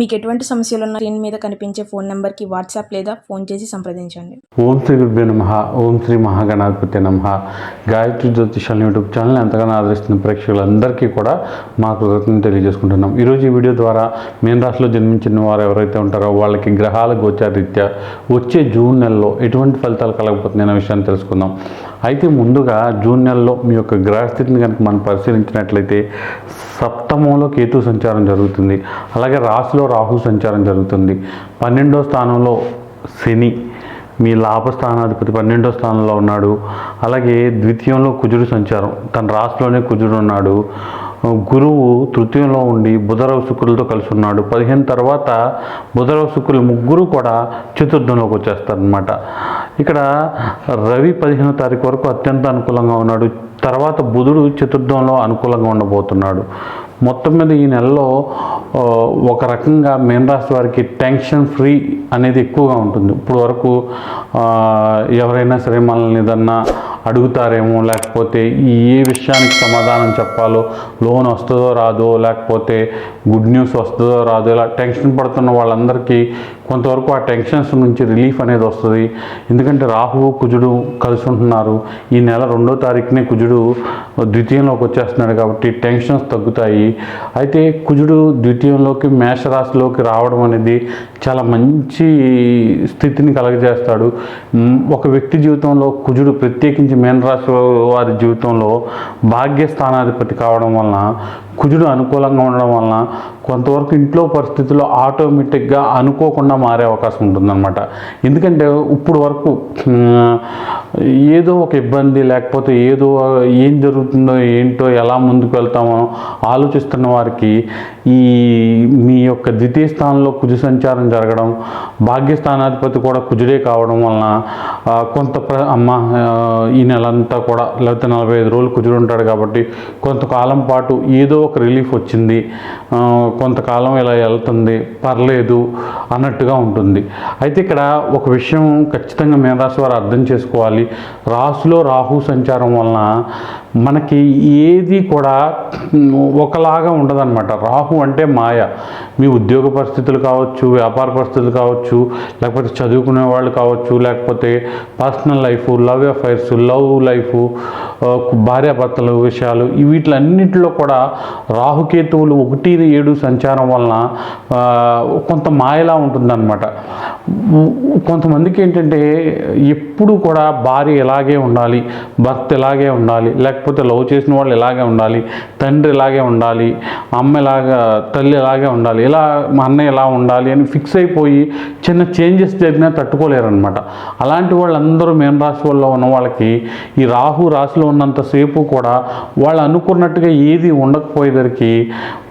మీకు ఎటువంటి సమస్యలు ఉన్న స్క్రీన్ మీద కనిపించే ఫోన్ నెంబర్కి వాట్సాప్ లేదా ఫోన్ చేసి సంప్రదించండి. ఓం శ్రీ గురుభ్యో నమ ఓం శ్రీ మహాగణాధిపతి నమ. గాయత్రి జ్యోతిషాల యూట్యూబ్ ఛానల్ ఎంతగానో ఆదరిస్తున్న ప్రేక్షకులందరికీ కూడా మా కృతజ్ఞతలు తెలియజేసుకుంటున్నాం. ఈరోజు ఈ వీడియో ద్వారా మీన రాశిలో జన్మించిన వారు ఎవరైతే ఉంటారో వాళ్ళకి గ్రహాల గోచారీత్యా వచ్చే జూన్ నెలలో ఎటువంటి ఫలితాలు కలగబోతున్నాయి అనే విషయాన్ని తెలుసుకుందాం. అయితే ముందుగా జూన్ నెలలో మీ యొక్క గ్రహస్థితిని కనుక మనం పరిశీలించినట్లయితే సప్తమంలో కేతు సంచారం జరుగుతుంది. అలాగే రాశిలో రాహు సంచారం జరుగుతుంది. పన్నెండో స్థానంలో శని మీ లాభస్థానాధిపతి పన్నెండో స్థానంలో ఉన్నాడు. అలాగే ద్వితీయంలో కుజుడు సంచారం తన రాశిలోనే కుజుడు ఉన్నాడు. గురువు తృతీయంలో ఉండి బుధరవ శుక్రులతో కలిసి ఉన్నాడు. పదిహేను తర్వాత బుధరవ శుక్రులు ముగ్గురు కూడా చతుర్థంలోకి వచ్చేస్తారనమాట ఇక్కడ రవి పదిహేనో తారీఖు వరకు అత్యంత అనుకూలంగా ఉన్నాడు. తర్వాత బుధుడు చతుర్థంలో అనుకూలంగా ఉండబోతున్నాడు. మొత్తం మీద ఈ నెలలో ఒక రకంగా మేన్ రాశి వారికి టెన్షన్ ఫ్రీ అనేది ఎక్కువగా ఉంటుంది. ఇప్పుడు వరకు ఎవరైనా సరే మనల్ని ఏదన్నా అడుగుతారేమో లేకపోతే ఏ విషయానికి సమాధానం చెప్పాలో లోన్ వస్తుందో రాదో లేకపోతే గుడ్ న్యూస్ వస్తుందో రాదో ఇలా టెన్షన్ పడుతున్న వాళ్ళందరికీ కొంతవరకు ఆ టెన్షన్స్ నుంచి రిలీఫ్ అనేది వస్తుంది. ఎందుకంటే రాహువు కుజుడు కలిసి ఉంటున్నారు. ఈ నెల రెండో తారీఖునే కుజుడు ద్వితీయంలోకి వచ్చేస్తున్నాడు కాబట్టి టెన్షన్స్ తగ్గుతాయి. అయితే కుజుడు ద్వితీయంలోకి మేషరాశిలోకి రావడం అనేది చాలా మంచి స్థితిని కలగజేస్తాడు. ఒక వ్యక్తి జీవితంలో కుజుడు ప్రత్యేకించి మేనరాశి వారి జీవితంలో భాగ్యస్థానాధిపతి కావడం వలన కుజుడు అనుకూలంగా ఉండడం వలన కొంతవరకు ఇంట్లో పరిస్థితుల్లో ఆటోమేటిక్గా అనుకోకుండా మారే అవకాశం ఉంటుందన్నమాట. ఎందుకంటే ఇప్పుడు వరకు ఏదో ఒక ఇబ్బంది లేకపోతే ఏదో ఏం జరుగుతుందో ఏంటో ఎలా ముందుకు వెళ్తామో ఆలోచిస్తున్న వారికి ఈ మీ యొక్క ద్వితీయ స్థానంలో కుజు సంచారం జరగడం భాగ్యస్థానాధిపతి కూడా కుజుడే కావడం వలన కొంత ప్ర అమ్మ ఈ నెలంతా కూడా లేకపోతే నలభై ఐదు రోజులు కుజుడు ఉంటాడు కాబట్టి కొంతకాలం పాటు ఏదో ఒక రిలీఫ్ వచ్చింది. కొంతకాలం ఇలా వెళ్తుంది పర్లేదు అన్నట్టు ఉన్నట్టుగా ఉంటుంది. అయితే ఇక్కడ ఒక విషయం ఖచ్చితంగా మేనరాశి వారు అర్థం చేసుకోవాలి. రాసులో రాహు సంచారం వలన మనకి ఏది కూడా ఒకలాగా ఉండదన్నమాట. రాహు అంటే మాయ. మీ ఉద్యోగ పరిస్థితులు కావచ్చు వ్యాపార పరిస్థితులు కావచ్చు లేకపోతే చదువుకునే వాళ్ళు కావచ్చు లేకపోతే personal life love affairs love life భార్యాభర్తల విషయాలు వీటిలన్నింటిలో కూడా రాహుకేతువులు ఒకటి ఏడు సంచారం వలన కొంత మాయలా ఉంటుందన్నమాట. కొంతమందికి ఏంటంటే ఎప్పుడు కూడా భార్య ఇలాగే ఉండాలి భర్త ఇలాగే ఉండాలి లేకపోతే లవ్ చేసిన వాళ్ళు ఇలాగే ఉండాలి తండ్రి ఇలాగే ఉండాలి అమ్మ ఇలాగా తల్లి ఇలాగే ఉండాలి ఇలా మా అన్నయ్య ఇలా ఉండాలి అని ఫిక్స్ అయిపోయి చిన్న చేంజెస్ జరిగినా తట్టుకోలేరు అనమాట అలాంటి వాళ్ళందరూ మేన రాశి వల్ల ఉన్న వాళ్ళకి ఈ రాహు రాశిలో ఉన్నంతసేపు కూడా వాళ్ళు అనుకున్నట్టుగా ఏది ఉండకపోయేదరికి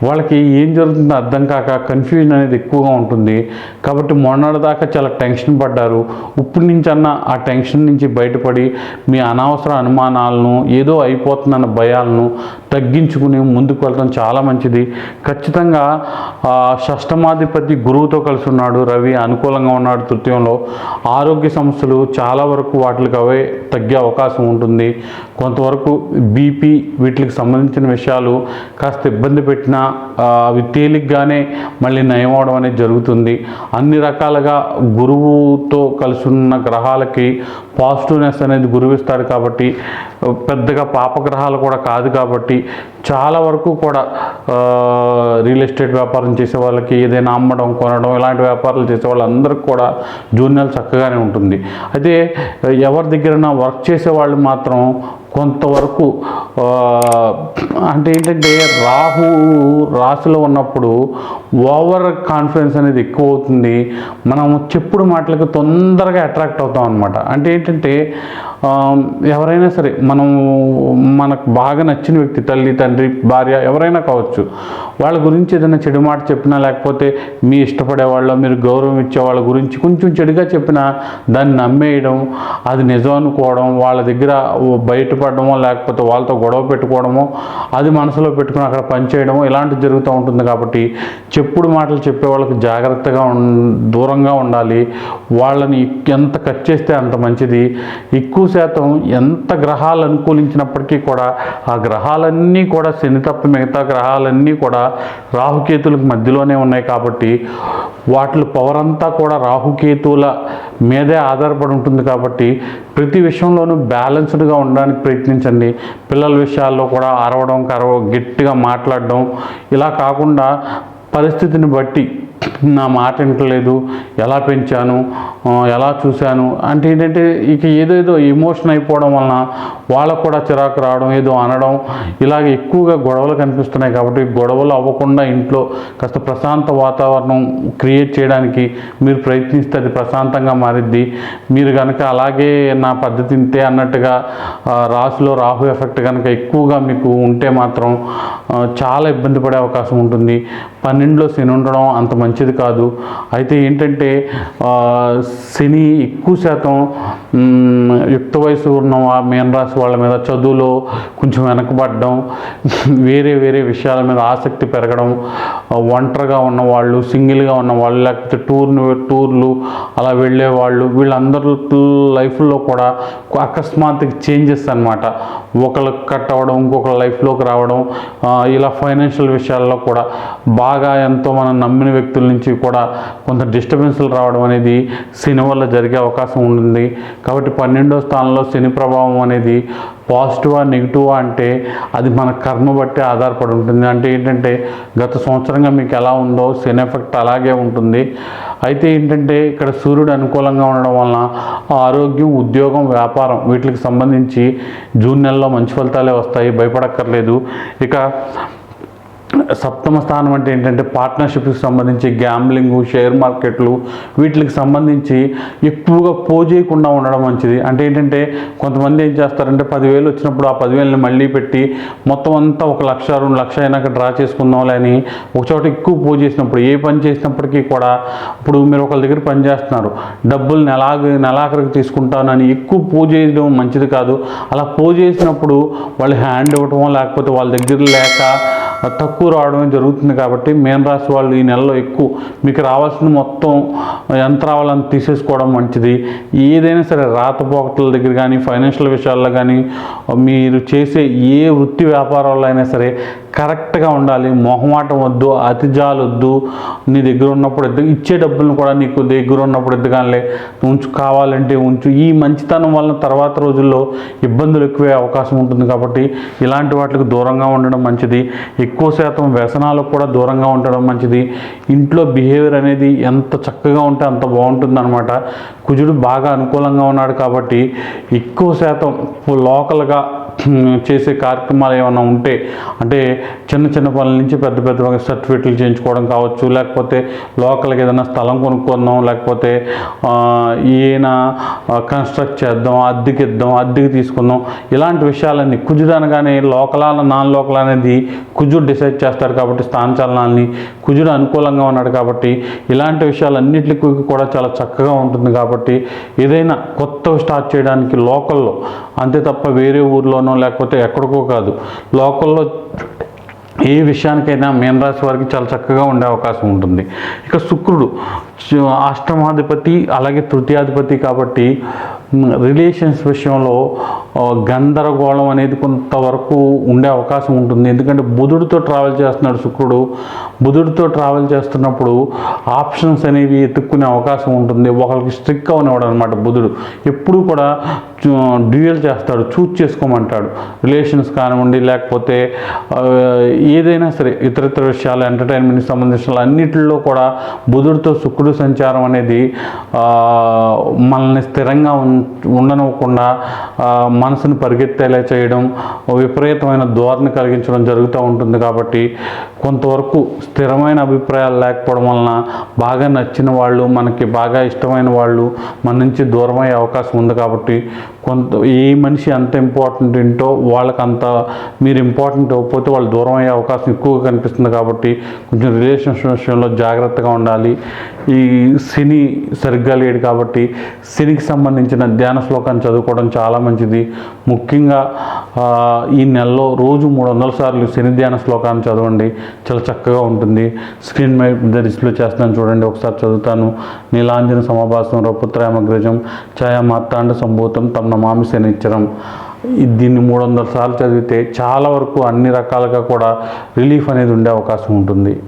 వాళ్ళకి ఏం జరుగుతుందో అర్థం కాక కన్ఫ్యూజన్ అనేది ఎక్కువగా ఉంటుంది. కాబట్టి మొన్నటి దాకా చాలా టెన్షన్ పడ్డారు. ఇప్పటి నుంచి అన్న ఆ టెన్షన్ నుంచి బయటపడి మీ అనవసర అనుమానాలను ఏదో అయిపోతుందన్న భయాలను తగ్గించుకుని ముందుకు వెళ్ళడం చాలా మంచిది. ఖచ్చితంగా షష్టమాధిపతి గురువుతో కలిసి ఉన్నాడు రవి అనుకూలంగా ఉన్నాడు తృతీయంలో. ఆరోగ్య సమస్యలు చాలా వరకు వాటికి అవే తగ్గే అవకాశం ఉంటుంది. కొంతవరకు బీపీ వీటికి సంబంధించిన విషయాలు కాస్త ఇబ్బంది పెట్టినా అవి తేలిగ్గానే మళ్ళీ నయం అనేది జరుగుతుంది. అన్ని రకాలుగా గురువుతో కలిసి ఉన్న గ్రహాలకి పాజిటివ్నెస్ అనేది గురువిస్తాడు కాబట్టి పెద్దగా పాపగ్రహాలు కూడా కాదు కాబట్టి చాలా వరకు కూడా రియల్ ఎస్టేట్ వ్యాపారం చేసే వాళ్ళకి ఏదైనా అమ్మడం కొనడం ఇలాంటి వ్యాపారాలు చేసే వాళ్ళందరికీ కూడా జూన్ నెల చక్కగానే ఉంటుంది. అయితే ఎవరి దగ్గరైనా వర్క్ చేసే వాళ్ళు మాత్రం కొంతవరకు అంటే ఏంటంటే రాహు రాశిలో ఉన్నప్పుడు ఓవర్ కాన్ఫిడెన్స్ అనేది ఎక్కువ అవుతుంది మనం చెప్పుడు మాటలకు తొందరగా అట్రాక్ట్ అవుతాం అనమాట అంటే ఏంటంటే ఎవరైనా సరే మనం మనకు బాగా నచ్చిన వ్యక్తి తల్లి తండ్రి భార్య ఎవరైనా కావచ్చు వాళ్ళ గురించి ఏదైనా చెడు మాట చెప్పినా లేకపోతే మీ ఇష్టపడే వాళ్ళు మీరు గౌరవం ఇచ్చే వాళ్ళ గురించి కొంచెం చెడుగా చెప్పినా దాన్ని నమ్మేయడం అది నిజం అనుకోవడం వాళ్ళ దగ్గర బయటపడి పడడమో లేకపోతే వాళ్ళతో గొడవ పెట్టుకోవడమో అది మనసులో పెట్టుకుని అక్కడ పనిచేయడమో ఇలాంటివి జరుగుతూ ఉంటుంది కాబట్టి చెప్పుడు మాటలు చెప్పే వాళ్ళకి జాగ్రత్తగా దూరంగా ఉండాలి. వాళ్ళని ఎంత కట్ చేస్తే అంత మంచిది. ఎక్కువ శాతం ఎంత గ్రహాలు అనుకూలించినప్పటికీ కూడా ఆ గ్రహాలన్నీ కూడా శని తప్ప మిగతా గ్రహాలన్నీ కూడా రాహుకేతులకు మధ్యలోనే ఉన్నాయి కాబట్టి వాటి పవర్ అంతా కూడా రాహుకేతువుల మీదే ఆధారపడి ఉంటుంది కాబట్టి ప్రతి విషయంలోనూ బ్యాలెన్స్డ్గా ఉండడానికి ప్రయత్నించండి. పిల్లల విషయాల్లో కూడా అరవడం కరవ గట్టిగా మాట్లాడడం ఇలా కాకుండా పరిస్థితిని బట్టి నా మాట వింటలేదు ఎలా పెంచాను ఎలా చూశాను అంటే ఏంటంటే ఇక ఏదేదో ఎమోషన్ అయిపోవడం వలన వాళ్ళకు కూడా చిరాకు రావడం ఏదో అనడం ఇలాగ ఎక్కువగా గొడవలు కనిపిస్తున్నాయి కాబట్టి గొడవలు అవ్వకుండా ఇంట్లో కాస్త ప్రశాంత వాతావరణం క్రియేట్ చేయడానికి మీరు ప్రయత్నిస్తే అది ప్రశాంతంగా మారిద్ది. మీరు కనుక అలాగే నా పద్ధతి ఇంతే అన్నట్టుగా ఆ, రాశిలో రాహు ఎఫెక్ట్ కనుక ఎక్కువగా మీకు ఉంటే మాత్రం చాలా ఇబ్బంది పడే అవకాశం ఉంటుంది. పన్నెండులో శని ఉండడం అంత మంచిది కాదు. అయితే ఏంటంటే ఆ, శని ఎక్కువ శాతం యుక్త వయసు ఉన్న వా- రాశి వాళ్ళ మీద చదువులో కొంచెం వెనకబడడం వేరే వేరే విషయాల మీద ఆసక్తి పెరగడం ఒంటరిగా ఉన్న వాళ్ళు సింగిల్గా ఉన్న వాళ్ళు లేకపోతే టూర్ను టూర్లు అలా వెళ్ళే వాళ్ళు వీళ్ళందరూ లైఫ్లో కూడా అకస్మాత్తుగా చేంజెస్ అన్నమాట. ఒకళ్ళకి కట్ అవ్వడం ఇంకొకళ్ళ లైఫ్లోకి రావడం ఇలా ఫైనాన్షియల్ విషయాల్లో కూడా బాగా ఎంతో మనం నమ్మిన వ్యక్తి వ్యక్తుల నుంచి కూడా కొంత డిస్టర్బెన్స్లు రావడం అనేది శని వల్ల జరిగే అవకాశం ఉంటుంది. కాబట్టి పన్నెండో స్థానంలో శని ప్రభావం అనేది పాజిటివా నెగిటివా అంటే అది మన కర్మ బట్టి ఆధారపడి ఉంటుంది. అంటే ఏంటంటే గత సంవత్సరంగా మీకు ఎలా ఉందో శని ఎఫెక్ట్ అలాగే ఉంటుంది. అయితే ఏంటంటే ఇక్కడ సూర్యుడు అనుకూలంగా ఉండడం వలన ఆరోగ్యం ఉద్యోగం వ్యాపారం వీటికి సంబంధించి జూన్ నెలలో మంచి ఫలితాలే వస్తాయి. భయపడక్కర్లేదు. ఇక సప్తమ స్థానం అంటే ఏంటంటే పార్ట్నర్షిప్కి సంబంధించి గ్యాంబ్లింగ్ షేర్ మార్కెట్లు వీటికి సంబంధించి ఎక్కువగా పోజేయకుండా ఉండడం మంచిది. అంటే ఏంటంటే కొంతమంది ఏం చేస్తారంటే పదివేలు వచ్చినప్పుడు ఆ పదివేలని మళ్ళీ పెట్టి మొత్తం అంతా ఒక లక్ష రెండు లక్ష అయినాక డ్రా చేసుకుందాం అని ఒక చోట ఎక్కువ పో చేసినప్పుడు ఏ పని చేసినప్పటికీ కూడా ఇప్పుడు మీరు ఒకళ్ళ దగ్గర పని చేస్తున్నారు. డబ్బులు నెలాగ నెలాఖరికి తీసుకుంటానని ఎక్కువ పో చేయడం మంచిది కాదు. అలా పో చేసినప్పుడు వాళ్ళు హ్యాండ్ ఇవ్వటం లేకపోతే వాళ్ళ దగ్గర లేక తక్కువ రావడం జరుగుతుంది కాబట్టి మేన్ రాశి వాళ్ళు ఈ నెలలో ఎక్కువ మీకు రావాల్సిన మొత్తం ఎంత రావాలని తీసేసుకోవడం మంచిది. ఏదైనా సరే రాతపోకట్ల దగ్గర కానీ ఫైనాన్షియల్ విషయాల్లో కానీ మీరు చేసే ఏ వృత్తి వ్యాపారాల్లో అయినా సరే కరెక్ట్గా ఉండాలి. మొహమాటం వద్దు అతిజాలు వద్దు నీ దగ్గర ఉన్నప్పుడు ఎద్దు ఇచ్చే డబ్బులను కూడా నీకు దగ్గర ఉన్నప్పుడు ఎద్దుగానే ఉంచు కావాలంటే ఉంచు. ఈ మంచితనం వలన తర్వాత రోజుల్లో ఇబ్బందులు ఎక్కువే అవకాశం ఉంటుంది కాబట్టి ఇలాంటి వాటికి దూరంగా ఉండడం మంచిది. ఎక్కువ శాతం వ్యసనాలకు కూడా దూరంగా ఉండడం మంచిది. ఇంట్లో బిహేవియర్ అనేది ఎంత చక్కగా ఉంటే అంత బాగుంటుంది అనమాట కుజుడు బాగా అనుకూలంగా ఉన్నాడు కాబట్టి ఎక్కువ శాతం లోకల్గా చేసే కార్యక్రమాలు ఏమైనా ఉంటే అంటే చిన్న చిన్న పనుల నుంచి పెద్ద పెద్ద సర్టిఫికెట్లు చేయించుకోవడం కావచ్చు లేకపోతే లోకల్కి ఏదైనా స్థలం కొనుక్కుందాం లేకపోతే ఈయన కన్స్ట్రక్ట్ చేద్దాం అద్దెకి ఇద్దాం అద్దెకి తీసుకుందాం ఇలాంటి విషయాలన్నీ కుజుడు అనగానే లోకలా నాన్ లోకల్ అనేది కుజుడు డిసైడ్ చేస్తాడు కాబట్టి స్థానచలనాల్ని కుజుడు అనుకూలంగా ఉన్నాడు కాబట్టి ఇలాంటి విషయాలన్నింటికి కూడా చాలా చక్కగా ఉంటుంది కాబట్టి ఏదైనా కొత్త స్టార్ట్ చేయడానికి లోకల్లో అంతే తప్ప వేరే ఊర్లోనో లేకపోతే ఎక్కడికో కాదు. లోకల్లో ఏ విషయానికైనా మీనరాశి వారికి చాలా చక్కగా ఉండే అవకాశం ఉంటుంది. ఇక శుక్రుడు అష్టమాధిపతి అలాగే తృతీయాధిపతి కాబట్టి రిలేషన్స్ విషయంలో గందరగోళం అనేది కొంతవరకు ఉండే అవకాశం ఉంటుంది. ఎందుకంటే బుధుడితో ట్రావెల్ చేస్తున్నాడు శుక్రుడు. బుధుడితో ట్రావెల్ చేస్తున్నప్పుడు ఆప్షన్స్ అనేవి ఎత్తుక్కునే అవకాశం ఉంటుంది. ఒకరికి స్ట్రిక్ అవనివాడు అనమాట బుధుడు. ఎప్పుడు కూడా డ్యూయల్ చేస్తాడు. చూజ్ చేసుకోమంటాడు. రిలేషన్స్ కానివ్వండి లేకపోతే ఏదైనా సరే ఇతర ఇతర విషయాలు ఎంటర్టైన్మెంట్కి సంబంధించిన అన్నిటిలో కూడా బుధుడితో శుక్రుడు సంచారం అనేది మనల్ని స్థిరంగా ఉం- ఉండనివ్వకుండా మనసును పరిగెత్తేలా చేయడం విపరీతమైన ధోరణి కలిగించడం జరుగుతూ ఉంటుంది కాబట్టి కొంతవరకు స్థిరమైన అభిప్రాయాలు లేకపోవడం వలన బాగా నచ్చిన వాళ్ళు మనకి బాగా ఇష్టమైన వాళ్ళు మన నుంచి దూరం అయ్యే అవకాశం ఉంది కాబట్టి కొంత ఏ మనిషి అంత ఇంపార్టెంట్ ఏంటో వాళ్ళకి అంత మీరు ఇంపార్టెంట్ అవ్వకపోతే వాళ్ళు దూరం అయ్యే అవకాశం ఎక్కువగా కనిపిస్తుంది కాబట్టి కొంచెం రిలేషన్షిప్ విషయంలో జాగ్రత్తగా ఉండాలి. ఈ శని సరిగ్గా లేడు కాబట్టి శనికి సంబంధించిన ధ్యాన శ్లోకాన్ని చదువుకోవడం చాలా మంచిది. ముఖ్యంగా ఈ నెలలో రోజు మూడు వందల సార్లు శని ధ్యాన శ్లోకాన్ని చదవండి. చాలా చక్కగా ఉంటుంది. స్క్రీన్ మీద డిస్ప్లే చేస్తాను చూడండి. ఒకసారి చదువుతాను. నీలాంజన సమాభాసం రౌపుత్రాయమగ్రజం ఛాయా మార్తాండ సంభూతం తమ నమామి శనిచ్చరం. దీన్ని మూడు వందల సార్లు చదివితే చాలా వరకు అన్ని రకాలుగా కూడా రిలీఫ్ అనేది ఉండే అవకాశం ఉంటుంది.